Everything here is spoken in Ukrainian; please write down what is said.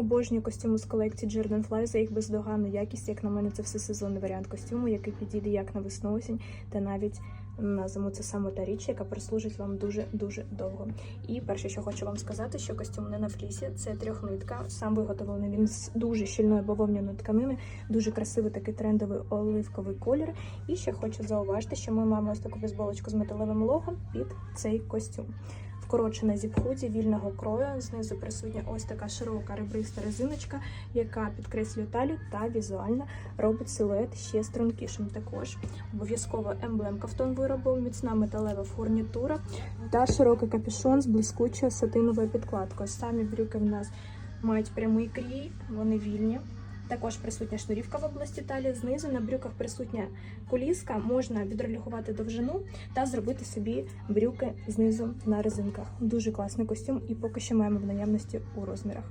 Обожнюю костюми з колекції Jordan Fly за їх бездоганну якість. Як на мене, це все сезонний варіант костюму, який підійде як на весну осінь, та навіть на зиму. Це саме та річ, яка прослужить вам дуже дуже довго. І перше, що хочу вам сказати, що костюм не на флісі, це трьохнитка. Сам виготовлений він з дуже щільної бавовняної тканини, дуже красивий такий трендовий оливковий колір. І ще хочу зауважити, що ми маємо ось таку бейсболочку з металевим логом під цей костюм. Вкорочена зіп-худі вільного крою. Знизу присутня ось така широка ребриста резиночка, яка підкреслює талію та візуально робить силует ще стрункішим. Також обов'язково емблемка в тон виробу, міцна металева фурнітура та широкий капюшон з блискучою сатиновою підкладкою. Самі брюки в нас мають прямий крій, вони вільні. Також присутня шнурівка в області талії. Знизу на брюках присутня коліска. Можна відрегулювати довжину та зробити собі брюки знизу на резинках. Дуже класний костюм, і поки що маємо в наявності у розмірах.